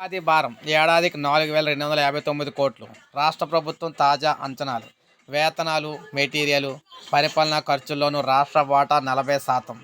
ఏడాది భారం. ఏడాదికి నాలుగు వేల రెండు వందల యాభై తొమ్మిది కోట్లు. రాష్ట్ర ప్రభుత్వం తాజా అంచనాలు. వేతనాలు మెటీరియల్ పరిపాలనా ఖర్చుల్లోనూ రాష్ట్ర వాటా నలభై శాతం.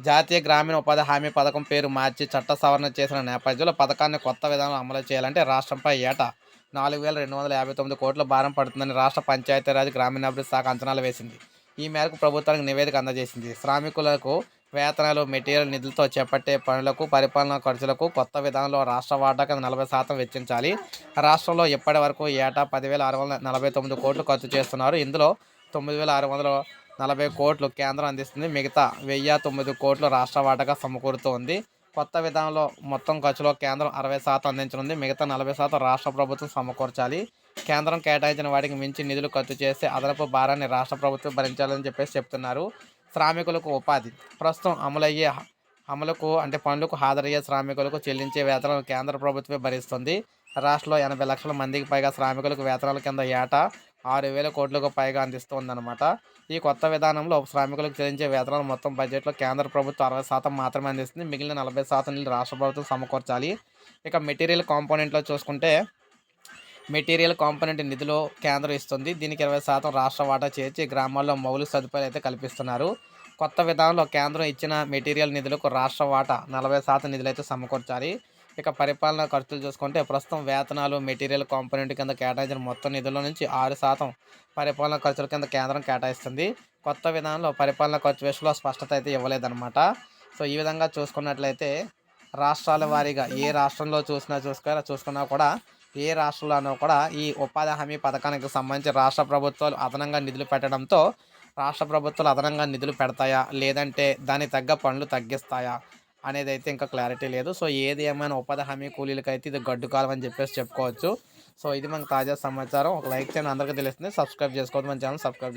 జాతీయ గ్రామీణ ఉపాధి హామీ పథకం పేరు మార్చి చట్ట సవరణ చేసిన నేపథ్యంలో పథకాన్ని కొత్త విధానం అమలు చేయాలంటే రాష్ట్రంపై ఏటా నాలుగు వేల రెండు వందల యాభై తొమ్మిది కోట్ల భారం పడుతుందని రాష్ట్ర పంచాయతీరాజ్ గ్రామీణాభివృద్ధి శాఖ అంచనాలు వేసింది. ఈ మేరకు ప్రభుత్వానికి నివేదిక అందజేసింది. శ్రామికులకు వేతనాలు మెటీరియల్ నిధులతో చేపట్టే పనులకు పరిపాలనా ఖర్చులకు కొత్త విధానంలో రాష్ట్ర వాటా నలభై శాతం వెచ్చించాలి. రాష్ట్రంలో ఇప్పటి వరకు ఏటా పదివేల ఆరు వందల నలభై తొమ్మిది కోట్లు ఖర్చు చేస్తున్నారు. ఇందులో తొమ్మిది వేల ఆరు వందల నలభై కోట్లు కేంద్రం అందిస్తుంది. మిగతా వెయ్యి తొమ్మిది కోట్లు రాష్ట్ర వాటాగా సమకూరుతోంది. కొత్త విధానంలో మొత్తం ఖర్చులో కేంద్రం అరవై శాతం అందించనుంది. మిగతా నలభై శాతం రాష్ట్ర ప్రభుత్వం సమకూర్చాలి. కేంద్రం కేటాయించిన వాటికి మించి నిధులు ఖర్చు చేస్తే అదనపు భారాన్ని రాష్ట్ర ప్రభుత్వం భరించాలని చెప్పేసి చెప్తున్నారు. శ్రామికులకు ఉపాధి. ప్రస్తుతం అమలయ్యే అమలుకు అంటే పనులకు హాజరయ్యే శ్రామికులకు చెల్లించే వేతనాలు కేంద్ర ప్రభుత్వమే భరిస్తుంది. రాష్ట్రంలో ఎనభై లక్షల మందికి పైగా శ్రామికులకు వేతనాల కింద ఏటా ఆరు వేల కోట్లకు పైగా అందిస్తుందన్నమాట. ఈ కొత్త విధానంలో శ్రామికులకు చెల్లించే వేతనాలు మొత్తం బడ్జెట్లో కేంద్ర ప్రభుత్వం అరవై శాతం మాత్రమే అందిస్తుంది. మిగిలిన నలభై శాతం రాష్ట్ర ప్రభుత్వం సమకూర్చాలి. ఇక మెటీరియల్ కాంపోనెంట్లో చూసుకుంటే మెటీరియల్ కాంపోనెంట్ నిధులు కేంద్రం ఇస్తుంది. దీనికి ఇరవై శాతం రాష్ట్ర వాటా చేర్చి గ్రామాల్లో మౌలిక సదుపాయాలు అయితే కల్పిస్తున్నారు. కొత్త విధానంలో కేంద్రం ఇచ్చిన మెటీరియల్ నిధులకు రాష్ట్ర వాటా నలభై శాతం నిధులు అయితే సమకూర్చాలి. ఇక పరిపాలన ఖర్చులు చూసుకుంటే ప్రస్తుతం వేతనాలు మెటీరియల్ కాంపోనెంట్ కింద కేటాయించిన మొత్తం నిధుల నుంచి ఆరు శాతం పరిపాలన ఖర్చుల కింద కేంద్రం కేటాయిస్తుంది. కొత్త విధానంలో పరిపాలన ఖర్చు విషయంలో స్పష్టత అయితే ఇవ్వలేదన్నమాట. సో ఈ విధంగా చూసుకున్నట్లయితే రాష్ట్రాల వారీగా ఏ రాష్ట్రంలో చూసినా చూసుకున్నా చూసుకున్నా కూడా ఏ రాష్ట్రంలోనూ కూడా ఈ ఉపాధి హామీ పథకానికి సంబంధించి రాష్ట్ర ప్రభుత్వాలు అదనంగా నిధులు పెట్టడంతో రాష్ట్ర ప్రభుత్వాలు అదనంగా నిధులు పెడతాయా? లేదంటే దానికి తగ్గ పనులు తగ్గిస్తాయా? అనేది అయితే ఇంకా క్లారిటీ లేదు. సో ఏది ఏమైనా ఉపాధి హామీ కూలీలకి అయితే ఇది గడ్డుకాలం అని చెప్పేసి చెప్పుకోవచ్చు. సో ఇది మనకు తాజా సమాచారం. ఒక లైక్ చేయండి. అందరికీ తెలుస్తుంది. సబ్స్క్రైబ్ చేసుకోవద్దు మన ఛానల్. సబ్స్క్రైబ్